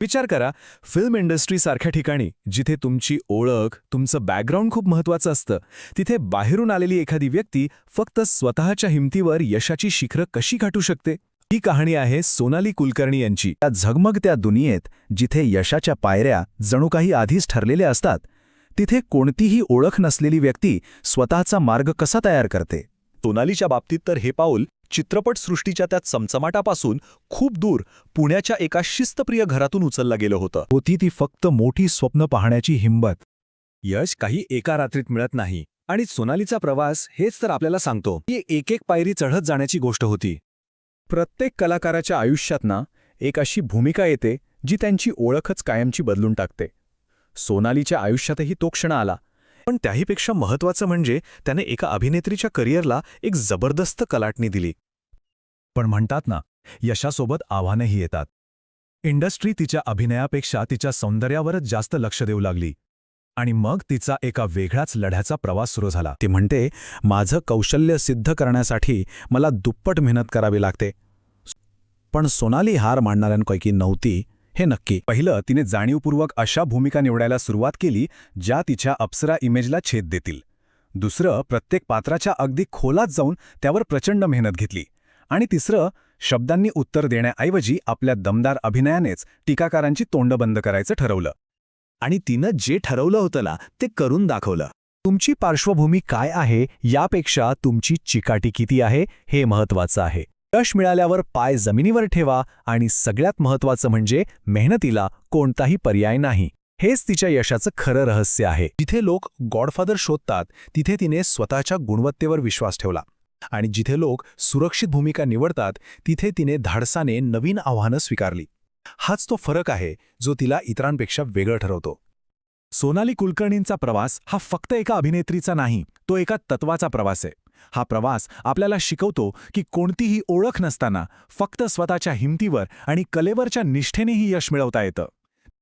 विचार करा फिल्म इंडस्ट्रीसारख्या ठिकाणी जिथे तुमची ओळख तुमचं बॅकग्राऊंड खूप महत्वाचं असतं तिथे बाहेरून आलेली एखादी व्यक्ती फक्त स्वतःच्या हिमतीवर यशाची शिखरं कशी गाठू शकते? ही कहाणी आहे सोनाली कुलकर्णी यांची. त्या झगमगत्या दुनियेत जिथे यशाच्या पायऱ्या जणू काही आधीच ठरलेल्या असतात तिथे कोणतीही ओळख नसलेली व्यक्ती स्वतःचा मार्ग कसा तयार करते? सोनालीच्या बाबतीत तर हे पाऊल चित्रपटसृष्टीच्या त्या चमचमाटापासून खूप दूर पुण्याच्या एका शिस्तप्रिय घरातून उचललं गेलं होतं. होती ती फक्त मोठी स्वप्न पाहण्याची हिंमत. यश काही एका रात्रीत मिळत नाही आणि सोनालीचा प्रवास हेच तर आपल्याला सांगतो. की एक एक पायरी चढत जाण्याची गोष्ट होती. प्रत्येक कलाकाराच्या आयुष्यात ना एक अशी भूमिका येते जी त्यांची ओळखच कायमची बदलून टाकते. सोनालीच्या आयुष्यातही तो क्षण आला. पण त्याहीपेक्षा महत्वाचं म्हणजे त्याने एका अभिनेत्रीच्या करिअरला एक जबरदस्त कलाटणी दिली. पण म्हणतात ना यशासोबत आव्हानंही येतात. इंडस्ट्री तिच्या अभिनयापेक्षा तिच्या सौंदर्यावरच जास्त लक्ष देऊ लागली. आणि मग तिचा एका वेगळाच लढ्याचा प्रवास सुरू झाला. ती म्हणते माझं कौशल्य सिद्ध करण्यासाठी मला दुप्पट मेहनत करावी लागते. पण सोनाली हार मांडणाऱ्यांपैकी नव्हती हे नक्की. पहिलं तिने जाणीवपूर्वक अशा भूमिका निवडायला सुरुवात केली ज्या तिच्या अप्सरा इमेजला छेद देतील. दुसरं प्रत्येक पात्राच्या अगदी खोलात जाऊन त्यावर प्रचंड मेहनत घेतली. आणि तिसरं शब्दांनी उत्तर देण्याऐवजी आपल्या दमदार अभिनयानेच टीकाकारांची तोंड बंद करायचं ठरवलं. आणि तिनं जे ठरवलं होतं ना ते करून दाखवलं. तुमची पार्श्वभूमी काय आहे? यापेक्षा तुमची चिकाटी किती आहे? हे महत्वाचं आहे. यश मिळाल्यावर पाय जमिनीवर ठेवा आणि सगळ्यात महत्वाचं म्हणजे मेहनतीला कोणताही पर्याय नाही. हेच तिच्या यशाचं खरं रहस्य आहे. जिथे लोक गॉडफादर शोधतात तिथे तिने स्वतःच्या गुणवत्तेवर विश्वास ठेवला. आणि जिथे लोक सुरक्षित भूमिका निवडतात तिथे तिने धाडसाने नवीन आव्हानं स्वीकारली. हाच तो फरक आहे जो तिला इतरांपेक्षा वेगळं ठरवतो. सोनाली कुलकर्णींचा प्रवास हा फक्त एका अभिनेत्रीचा नाही तो एका तत्वाचा प्रवास आहे. हा प्रवास आपल्याला शिकवतो की कोणतीही ओळख नसताना फक्त स्वतःच्या हिमतीवर आणि कलेवरच्या निष्ठेनेही यश मिळवता येतं.